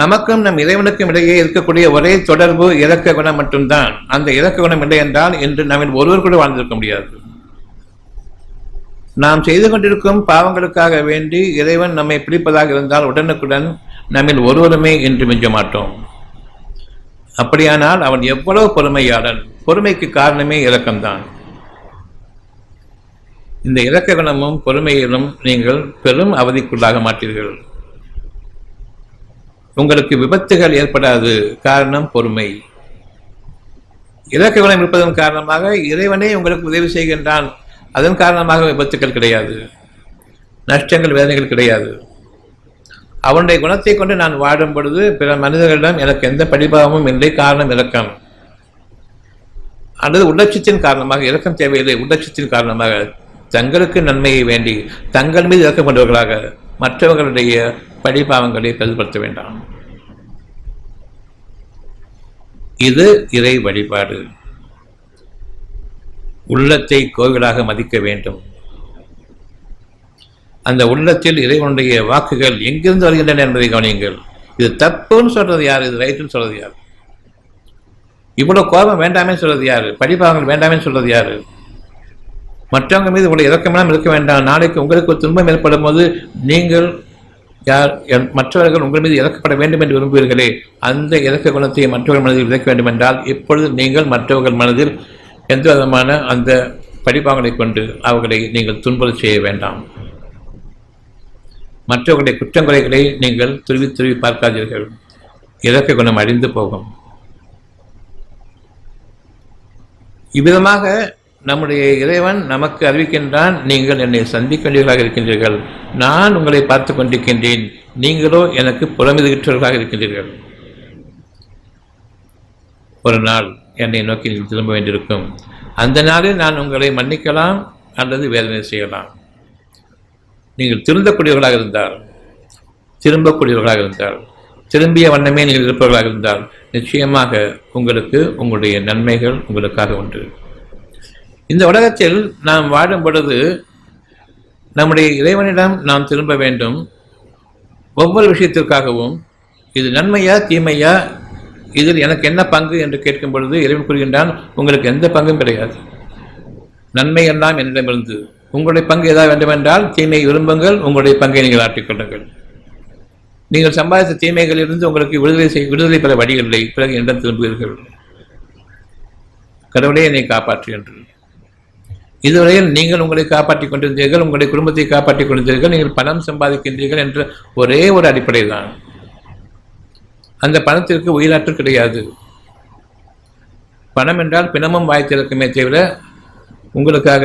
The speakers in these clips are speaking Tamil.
நமக்கும் நம் இறைவனுக்கும் இடையே இருக்கக்கூடிய ஒரே தொடர்பு இலக்க குணம் மட்டும்தான். அந்த இலக்க குணம் இல்லை என்றால் இன்று நம்மில் ஒருவர் கூட வாழ்ந்திருக்க முடியாது. நாம் செய்து கொண்டிருக்கும் பாவங்களுக்காக வேண்டி இறைவன் நம்மை பிடிப்பதாக இருந்தால் உடனுக்குடன் நம்மில் ஒருவருமே இன்று மிஞ்ச மாட்டோம். அப்படியானால் அவன் எவ்வளவு பொறுமையாளன். பொறுமைக்கு காரணமே இலக்கம்தான். இந்த இலக்க குணமும் பொறுமையிலும் நீங்கள் பெரும் அவதிக்குள்ளாக மாட்டீர்கள். உங்களுக்கு விபத்துகள் ஏற்படாது காரணம் பொறுமை. இலக்க குணம் இருப்பதன் காரணமாக இறைவனே உங்களுக்கு உதவி செய்கின்றான். அதன் காரணமாக விபத்துக்கள் கிடையாது. நஷ்டங்கள் வேதனைகள் கிடையாது. அவனுடைய குணத்தை கொண்டு நான் வாடும் பொழுது பிற மனிதர்களிடம் எனக்கு எந்த படிபாவமும் இல்லை. காரணம் இலக்கம் அல்லது உள்ளட்சத்தின் காரணமாக இலக்கம் தேவையில்லை. உள்ளட்சத்தின் காரணமாக தங்களுக்கு நன்மையை வேண்டி தங்கள் மீது இலக்கம் கொண்டவர்களாக மற்றவர்களுடைய படிபாவங்களை பெரிதுபடுத்த வேண்டாம். இது இறை வழிபாடு. உள்ளத்தை கோவிலாக மதிக்க வேண்டும். அந்த உள்ளத்தில் இறைவனுடைய வாக்குகள் எங்கிருந்து வருகின்றன என்பதை கவனியுங்கள். இது தப்புன்னு சொல்றது யார்? இது ரைட்டுன்னு சொல்றது யார்? இவ்வளவு கோபம் வேண்டாமே சொல்றது யாரு? படிப்பாவங்கள் வேண்டாமே சொல்றது யாரு? மற்றவங்க மீது உங்களை இறக்கமெல்லாம் இருக்க வேண்டாம். நாளைக்கு உங்களுக்கு துன்பம் ஏற்படும் போது நீங்கள் யார் மற்றவர்கள் உங்கள் மீது இறக்கப்பட வேண்டும் என்று விரும்புவீர்களே அந்த இறக்க குணத்தை மற்றவர்கள் மனதில் விதைக்க வேண்டும் என்றால் இப்பொழுது நீங்கள் மற்றவர்கள் மனதில் எந்த விதமான அந்த படிப்பாங்களை கொண்டு அவர்களை நீங்கள் துன்புறச் செய்ய வேண்டாம். மற்றவர்களுடைய குற்றங்குறைகளை நீங்கள் துருவி துருவி பார்க்காதீர்கள். இறக்க குணம் அழிந்து போகும். இவ்விதமாக நம்முடைய இறைவன் நமக்கு அறிவிக்கின்றான் நீங்கள் என்னை சந்திக்க வேண்டியவர்களாக இருக்கின்றீர்கள். நான் உங்களை பார்த்து கொண்டிருக்கின்றேன். நீங்களோ எனக்கு புறமிதுகிற்றவர்களாக இருக்கின்றீர்கள். ஒரு நாள் என்னை நோக்கி நீங்கள் திரும்ப வேண்டியிருக்கும். அந்த நாளில் நான் உங்களை மன்னிக்கலாம் அல்லது வேதனை செய்யலாம். நீங்கள் திருந்தக்கூடியவர்களாக இருந்தால் திரும்பக்கூடியவர்களாக இருந்தால் திரும்பிய வண்ணமே நீங்கள் இருப்பவர்களாக இருந்தால் நிச்சயமாக உங்களுக்கு உங்களுடைய நன்மைகள் உங்களுக்காக உண்டு. இந்த உலகத்தில் நாம் வாழும் பொழுது நம்முடைய இறைவனிடம் நாம் திரும்ப வேண்டும். ஒவ்வொரு விஷயத்திற்காகவும் இது நன்மையா தீமையா இதில் எனக்கு என்ன பங்கு என்று கேட்கும் பொழுது இறைவன் கூறுகின்றான் உங்களுக்கு எந்த பங்கும் கிடையாது. நன்மை எல்லாம் என்னிடமிருந்து. உங்களுடைய பங்கு ஏதாவது வேண்டுமென்றால் தீமையை விரும்புங்கள் உங்களுடைய பங்கை நீங்கள் ஆற்றிக்கொள்ளுங்கள் நீங்கள் சம்பாதித்த தீமைகளிலிருந்து உங்களுக்கு விடுதலை செய் விடுதலை பெற வழி இல்லை. பிறகு என்னிடம் திரும்புவீர்கள். கடவுளே என்னை காப்பாற்று என்று. இதுவரையில் நீங்கள் உங்களை காப்பாற்றிக் கொண்டிருந்தீர்கள் உங்களுடைய குடும்பத்தை காப்பாற்றிக் கொண்டிருந்தீர்கள் நீங்கள் பணம் சம்பாதிக்கின்றீர்கள் என்ற ஒரே ஒரு அடிப்படை தான். அந்த பணத்திற்கு உயிராற்று கிடையாது. பணம் என்றால் பிணமும் வாய் திறக்குமே தவிர உங்களுக்காக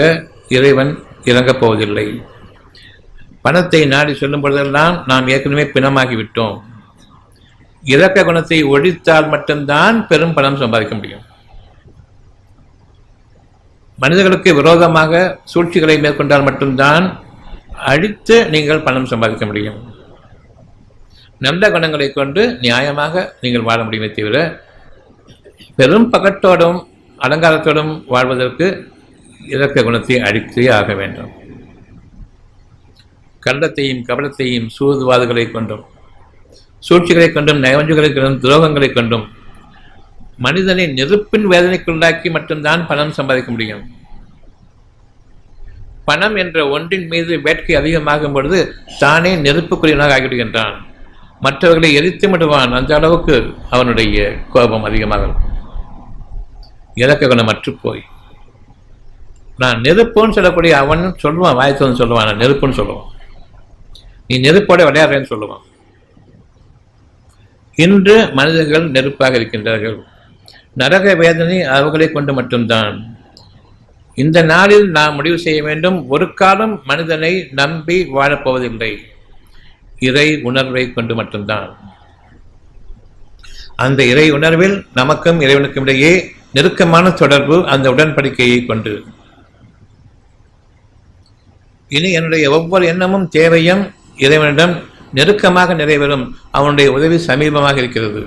இறைவன் இறங்கப் போவதில்லை. பணத்தை நாடி சொல்லும் பொழுதெல்லாம் நாம் ஏற்கனவே பிணமாகிவிட்டோம். இறக்க குணத்தை ஒழித்தால் மட்டும்தான் பெரும் பணம் சம்பாதிக்க முடியும். மனிதர்களுக்கு விரோதமாக சூழ்ச்சிகளை மேற்கொண்டால் மட்டும்தான் அழித்து நீங்கள் பணம் சம்பாதிக்க முடியும். நல்ல குணங்களை கொண்டு நியாயமாக நீங்கள் வாழ முடியுமே தவிர பெரும் பகட்டோடும் அலங்காரத்தோடும் வாழ்வதற்கு இலக்க குணத்தை அழித்தே ஆக வேண்டும். கள்ளத்தையும் கபலத்தையும் சூதுவாதுகளை கொண்டும் சூழ்ச்சிகளை கொண்டும் நயவஞ்சுகளை கொண்டும் துரோகங்களை கொண்டும் மனிதனை நெருப்பின் வேதனைக்குள்ளாக்கி மட்டும்தான் பணம் சம்பாதிக்க முடியும். பணம் என்ற ஒன்றின் மீது வேட்கை அதிகமாகும் பொழுது தானே நெருப்புக்குரியவனாக ஆகிவிடுகின்றான். மற்றவர்களை எரித்து விடுவான். அந்த அளவுக்கு அவனுடைய கோபம் அதிகமாக இருக்கும். இலக்க குணமற்று போய் நான் நெருப்புன்னு சொல்லக்கூடிய அவன் சொல்லுவான் வாய்த்து சொல்லுவான். நான் நெருப்புன்னு சொல்லுவான். நீ நெருப்போட விளையாடுறேன்னு சொல்லுவான். இன்று மனிதர்கள் நெருப்பாக இருக்கின்றார்கள். நரக வேதனை அவர்களை கொண்டு மட்டும்தான். இந்த நாளில் நாம் முடிவு செய்ய வேண்டும் ஒரு காலம் மனிதனை நம்பி வாழப்போவதில்லை இறை உணர்வை கொண்டு மட்டும்தான். அந்த இறை உணர்வில் நமக்கும் இறைவனுக்கும் இடையே நெருக்கமான தொடர்பு அந்த உடன்படிக்கையை கொண்டு. இனி என்னுடைய ஒவ்வொரு எண்ணமும் தேவையும் இறைவனிடம் நெருக்கமாக நிறைவேறும் அவனுடைய உதவி சமீபமாக இருக்கிறது.